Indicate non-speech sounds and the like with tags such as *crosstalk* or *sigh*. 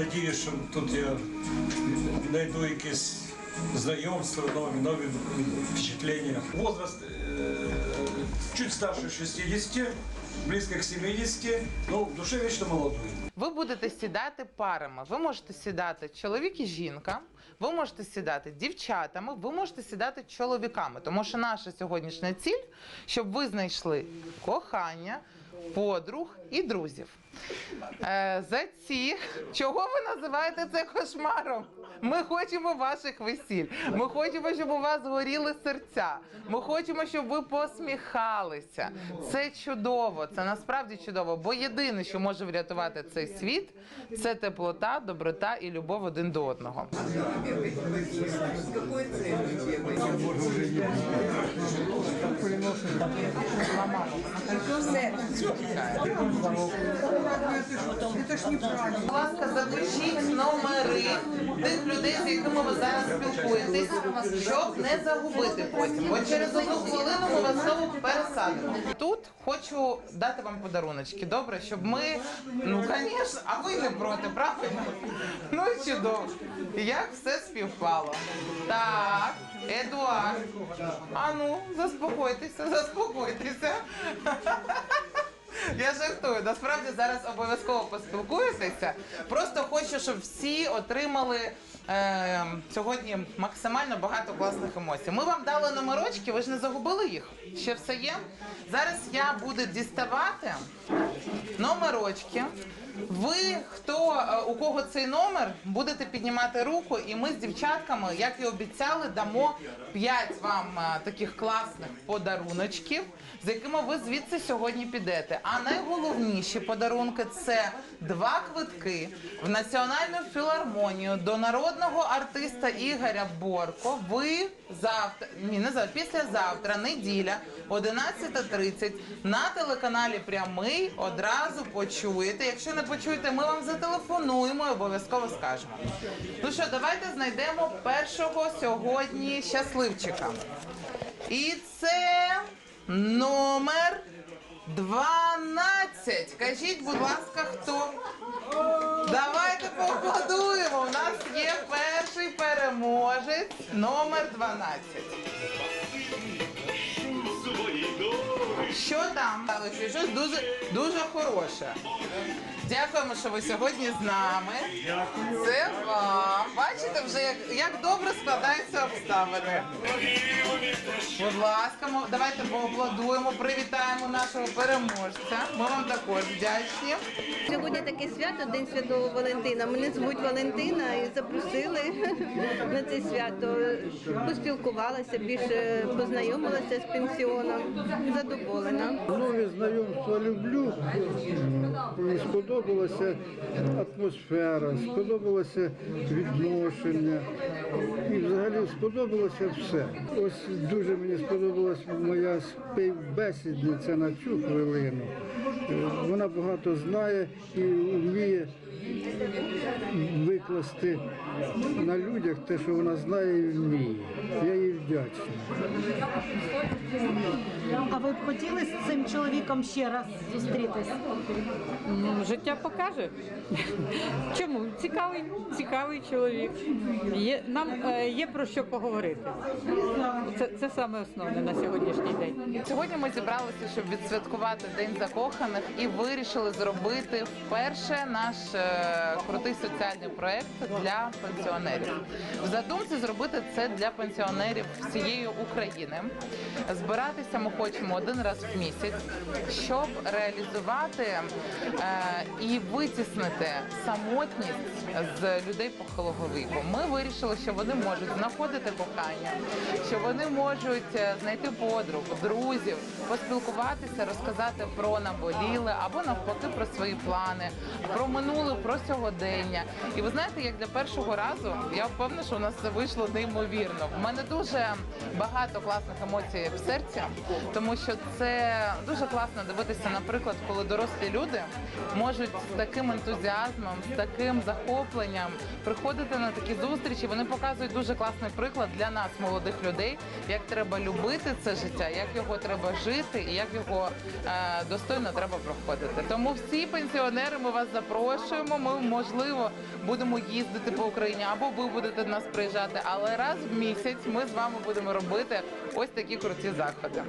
надіюсь, що тут я знайду якесь знайомство, нові, нові впечатлення. Возраст е, чуть старше 60, близько к 70, ну в душе вечно молодой. Ви будете сідати парами. Ви можете сідати чоловік і жінка, ви можете сідати дівчатами, ви можете сідати чоловіками. Тому що наша сьогоднішня ціль, щоб ви знайшли кохання, подруг і друзів. Е, за ці, чого ви називаєте це кошмаром? Ми хочемо ваших весіль. Ми хочемо, щоб у вас горіли серця. Ми хочемо, щоб ви посміхалися. Це чудово, це насправді чудово. Бо єдине, що може врятувати цей світ, це теплота, доброта і любов один до одного. Будь ласка, запишіть номери тих людей, з якими ви зараз спілкуєтесь, щоб не загубити потім. Бо через одну хвилину ми вас знову пересадимо. Тут хочу дати вам подаруночки, добре, щоб ми, ну звісно, а ви не проти, правильно? Ну і чудово. Як все співпало. Так, Едуард. А ну, заспокойтеся, заспокойтеся. Я жартую. Насправді зараз обов'язково поспілкуєтеся. Просто хочу, щоб всі отримали е, сьогодні максимально багато класних емоцій. Ми вам дали номерочки, ви ж не загубили їх. Ще все є. Зараз я буду діставати номерочки. Ви, хто е, у кого цей номер, будете піднімати руку, і ми з дівчатками, як і обіцяли, дамо 5 вам е, таких класних подаруночків, з якими ви звідси сьогодні підете. А найголовніші подарунки це два квитки в національну філармонію до народного артиста Ігоря Борко. Ви завтра, ні, не завтра, післязавтра, неділя, 11.30 на телеканалі Прямий одразу почуєте. Якщо не почуєте, ми вам зателефонуємо і обов'язково скажемо. Ну що, давайте знайдемо першого сьогодні щасливчика. І це номер 12. Кажіть, будь ласка, хто? Давайте поаплодуємо. У нас є перший переможець номер 12. Що там? Але щось дуже, дуже хороше. Дякуємо, що ви сьогодні з нами. Це вам. Бачите вже, як, як добре складаються обставини. Будь ласка, мо- давайте поаплодуємо, привітаємо нашого переможця. Ми вам також вдячні. Сьогодні таке свято, День Святого Валентина. Мене звуть Валентина і запросили *laughs* на це свято. Поспілкувалася, більше познайомилася з пенсіоном. Задоволена. Нові знайомства люблю. Сподобалася атмосфера, сподобалося відношення. І взагалі сподобалося все. Ось дуже мені сподобалась моя співбесідниця на цю хвилину. Е, Вона багато знає і вміє викласти на людях те, що вона знає і вміє. Я їй вдячний. А ви б хотіли з цим чоловіком ще раз зустрітись? Ну, Життя покаже. Чому? Цікавий, цікавий чоловік. Є, нам е, є про що поговорити. Це, це саме основне на сьогоднішній день. Сьогодні ми зібралися, щоб відсвяткувати День закоханих і вирішили зробити вперше наш е, крутий соціальний проект для пенсіонерів. В задумці зробити це для пенсіонерів всієї України. Збиратися ми хочемо один раз в місяць, щоб реалізувати е, і витіснити самотність з людей похилого віку. Ми вирішили, що вони можуть знаходити кохання, що вони можуть е, знайти подруг, друзів, поспілкуватися, розказати про наболіле або навпаки про свої плани, про минуле, про сьогодення. І ви знаєте, як для першого разу я впевнена, що у нас це вийшло неймовірно. В мене дуже багато класних емоцій в серці, тому що це дуже класно дивитися, наприклад, коли дорослі люди можуть з таким ентузіазмом, з таким захопленням приходити на такі зустрічі. Вони показують дуже класний приклад для нас, молодих людей, як треба любити це життя, як його треба жити і як його е, достойно треба проходити. Тому всі пенсіонери, ми вас запрошуємо. Ми можливо будемо їздити по Україні або ви будете до нас приїжджати. Але раз в місяць ми з вами будемо робити ось такі круті заходи.